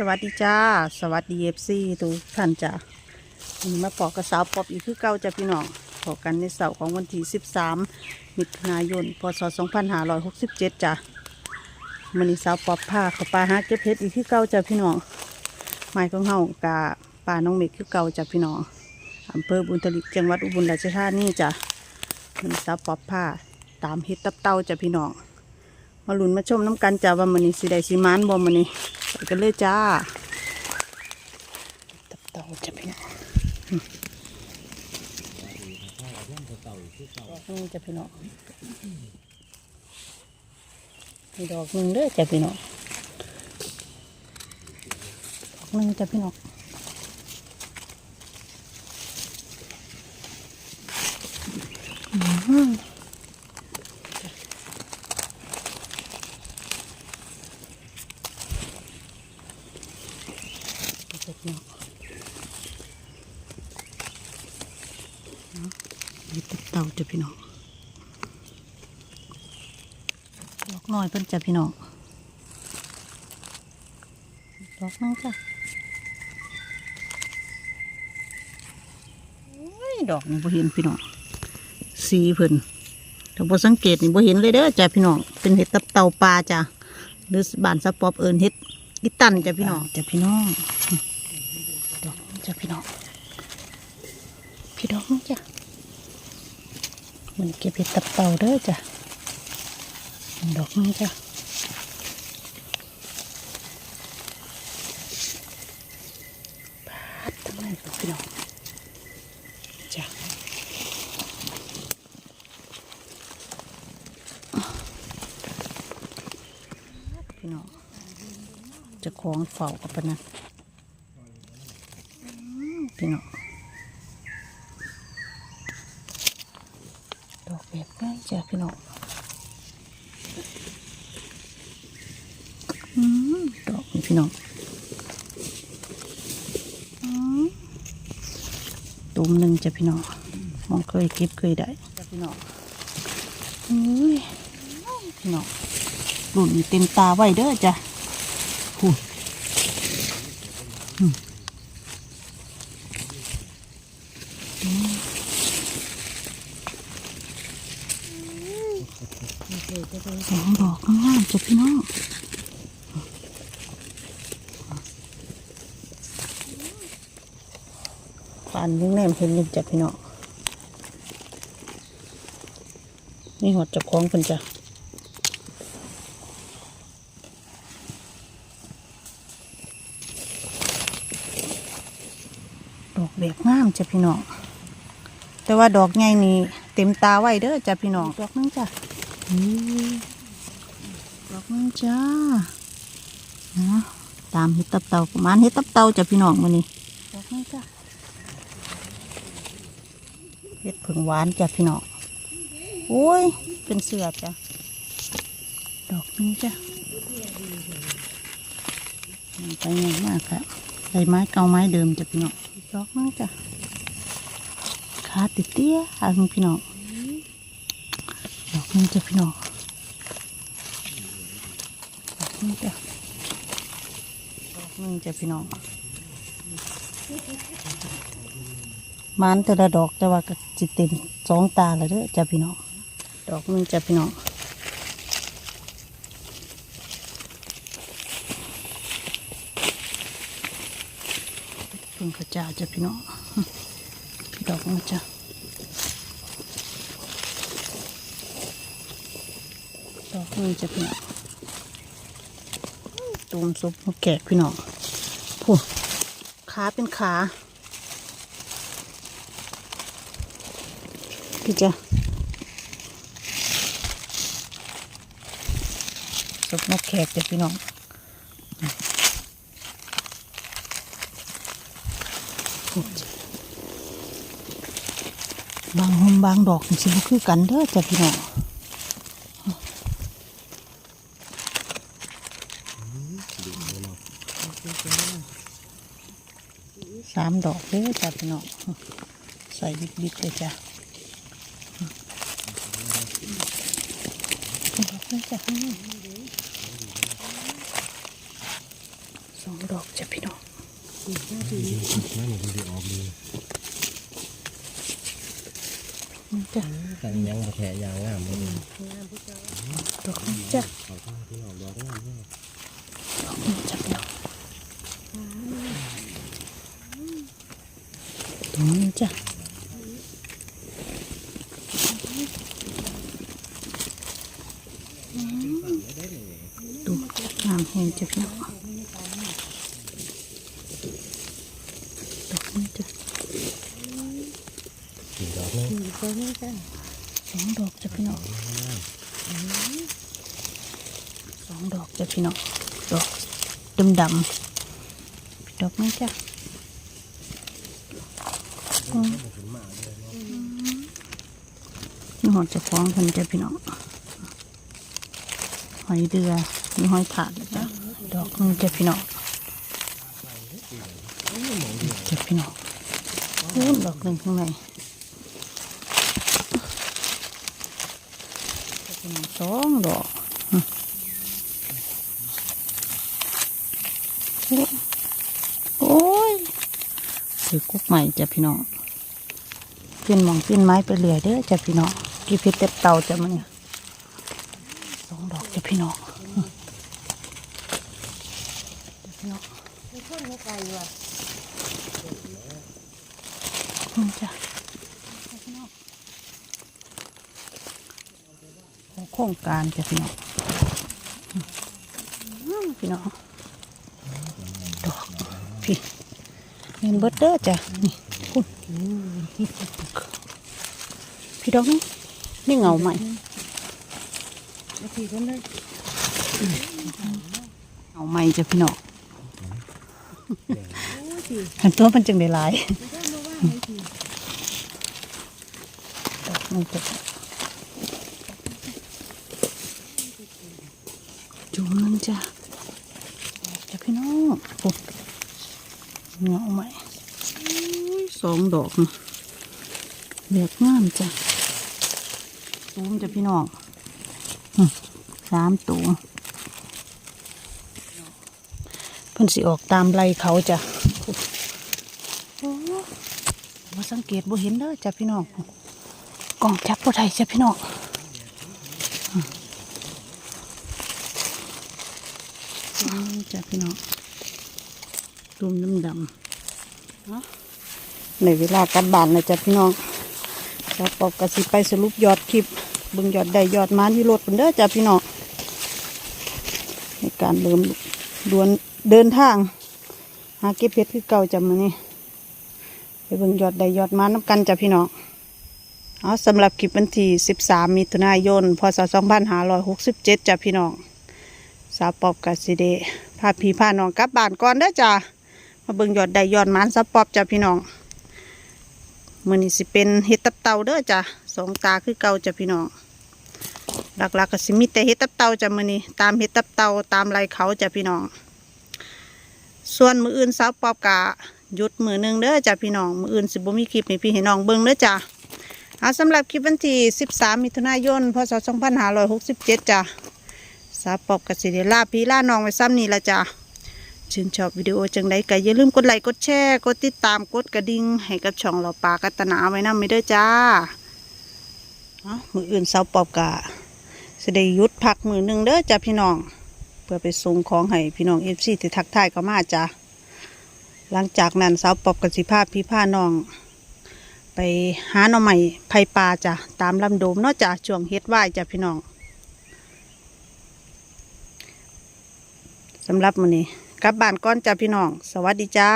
สวัสดีจ้า สวัสดีเอฟซีทุกท่านจ้าวันนี้มาปอกกระสาวปอบอีกคือเก่าจ้าพี่น้องพอกันในเสาร์ของวันที่13มิถุนายนพศ2567จ้ามันนี้สาวปอบผ้าเขาปลาฮักเก็บเพชรอีกคือเก่าจ้าพี่น้องไม้ของเฮากะป่าน้องเมฆคือเก่าจ้าพี่น้องอำเภอบุญทลิกจังหวัดอุบลราชธานีจ้ามันนี้สาวปอบผ้าตามเฮ็ดตับเต้าจ้าพี่น้องมาลุ้นมาชมน้ำกันจ้าว่ามันนี้สิได้สิมานบ่มันนี้ ไปกันเลยจ้าตับเต่าจะพี่น้องนี่จะพี่น้องมีดอกหนึ่งเด้อจะพี่น้องดอกหนึ่งจะพี่น้องอืม เจ็บเนาะ ตับเต่าจ้ะพี่น้องดอกน้อยเพิ่นจ้ะพี่น้องดอกน้องจ้ะดอกนี่บ่เห็นพี่น้องสีเพิ่นถ้าบ่สังเกตนี่บ่เห็นเลยเด้อจ้ะพี่น้องเป็นเห็ดตับเต่าปลาจ้ะหรือบานสะปอบเอิ้นเห็ดอีตันจ้ะพี่น้องจ้ะพี่น้องดอกจ้ะพี่น้องพี่ดอกนึงจ้ะ มันเก็บเห็ดตับเต่าเด้อจ้ะดอกนึงจ้ะปาดทั้งนั้นเลยพี่น้องจ้ะพี่น้องจะคล้องเฝ้ากับปะนะพี่น้องดอก แบบง่ายจ้ะพี่น้องอืมดอกนี่พี่น้องอืมตุ่มหนึ่งจ้ะพี่น้องมองเคยเก็บเคยได้จ้ะพี่น้องอุ้ยพี่น้องรุ่นเต็มตาไว้เด้อจ้ะหูอื สองดอกข้างล่างจ้ะพี่น้องปานยิ่งแนมเห็นยิ่งจ้ะพี่น้องนี่หอดจับของเพิ่นจ้ะดอกแบบงามจ้ะพี่น้องแต่ว่าดอกใหญ่นี่เต็มตาไว้เด้อจ้ะพี่น้องดอกนึงจ้ะ ดอกนึงจ้านะตามเห็ดตับเต่าประมาณเห็ดตับเต่าจ้ะพี่น้องมานี่ดอกนึงจ้าเห็ดผึ่งหวานจ้ะพี่น้องโอ้ย เป็นเสือจ้ะ ดอกนึงจ้ะไปใหญ่มากครับใบไม้เก่าไม้เดิมจ้ะพี่น้องดอกนึงจ้ะขาติดเตี้ยอะพี่น้องดอก นึงจ้ะพี่น้องดอกนึงจ้ะดอกนึงจ้ะพี่น้องมันแต่ละดอกแต่ว่าก็จิตเต็มสองตาเลยเด้อจ้ะพี่น้องดอกนึงจ้ะพี่น้องเพิ่งกระจาจ้ะพี่น้องดอกนึงจ้ะ อกนี้จะพี่น้องตูมซุปแกะพี่น้องผู้ขาเป็นขาพี่จ้ะซุปนกแขกจ้ะพี่น้องบางหมบางดอกสิบคือกันเด้อจ้ะพี่น้อง สามดอกเลยจ้ะพี่น้องใส่บิดๆเลยจ้ะดอกเลยจ้ะสองดอกจ้ะพี่น้องนั่นดูดิออกดีนี่จ้ะยังมาแทะยางงามเลยดอกจ้ะดอกงามเลยดอกนี้จ้ะ พี่น้องตรงนี้จ้ะดูงามแห้งจ้ะพี่น้องดอกนี้จ้ะสี่ดอกนึงสองดอกจ้ะพี่น้องสองดอกจ้ะพี่น้องดอกดำดำๆดอกนี้จ้ะอืม นี่หอดจะคล้องกันจะพี่น้องหอยเดือมีหอยถาดจ้ะดอกนึงจ้ะพี่น้องจะพี่น้องโอ้ดอกหนึ่งข้างในสองดอกอืมโอ้ย ถือกุ๊กใหม่จ้ะพี่น้องเปลี่ยนมองเปลี่ยนไม้ไปเรื่อยเด้อจ้ะพี่น้องกี่เพิษเต็บเตาจ้ะมันเนี่ยสองดอกจ้ะพี่น้องจ้ะพี่น้องอืมจ้ะของโครงการจ้ะพี่น้องพี่น้องดอกพี่ เงินเบิดเด้อจ้ะนี่คุณพี่ดอกนี่นี่เงาใหม่เงาใหม่จ้ะพี่น้องอันตัวมันจึงได้หลายดอกนี่จ้ะจุ่มนึงจ้ะจ้ะพี่น้องปุ๊บ เงาใหม่สองดอกนี่เลือกงามจ้ะตูมจะพี่น้องสามตูมเพิ่นสิออกตามไรเขาจ้ะโอ้มาสังเกตบ่เห็นเด้อจ้ะพี่น้องกล่องจับบ่ได้จ้ะพี่น้องจ้ะพี่น้อง ตุ่มน้ำดำเนาะในเวลากลับบ้านเลยจ้ะพี่น้องเราปอกกระสิไปสรุปยอดคลิปเบิ่งยอดได้ยอดมาที่รถกันเด้อจ้ะพี่น้องในการเริ่มดวนเดินทาง หาเก็บเพชรคือเก่าจ้ะมื้อนี้ไปเบิ่งยอดได้ยอดมาน้ำกันจ้ะพี่น้องเอาสำหรับคลิปวันที่ 13 มิถุนายน พศ 2567จ้ะพี่น้อง สาวปอบกับสิเดพาพี่พาน้องกลับบ้านก่อนเด้อจ้า มาเบิ่งยอดได้ยอดมันสาวปอบจ้าพี่น้องมือนี้สิเป็นเห็ดตับเต่าเด้อจ้าสองตาคือเก่าจ้าพี่น้องหลักๆก็สิมีแต่เห็ดตับเต่าจ้ามื้อนี้ตามเห็ดตับเต่าตามไรเขาจ้าพี่น้อง ส่วนมืออื่นสาวปอบกะหยุดมือหนึ่งเด้อจ้าพี่น้องมืออื่นสิบ่มีคลิปให้พี่ให้น้องเบิ่งเด้อจ้าเอาสำหรับคลิปวันที่ 13 มิถุนายน พศ 2567 จ้าสาปอบกับสิเดลาพี่ล่าน้องไว้ซ้ำนี่ละจ้ะ ชื่นชอบวิดีโอจังไดก็อย่าลืมกดไลค์กดแชร์กดติดตามกดกระดิ่งให้กับช่องเราปากัตนาไว้นำไม่เด้จ้าเอามืออื่นเสาปอบกะสิได้ยุดพักมือหนึ่งเด้อจ้ะพี่น้อง เพื่อไปส่งของให้พี่น้องเอฟซีที่ทักทายเขามาจ้ะหลังจากนั้นเสาปอบกับสิพาพี่พาน้อง ไปหาหน่อใหม่ไผ่ปลาจ้ะตามลำโดมเนาะจ้ะช่วงเฮ็ดไหวจ้ะพี่น้องสำหรับมื้อนี้ กลับบ้านก่อนจ้าพี่น้อง สวัสดีจ้า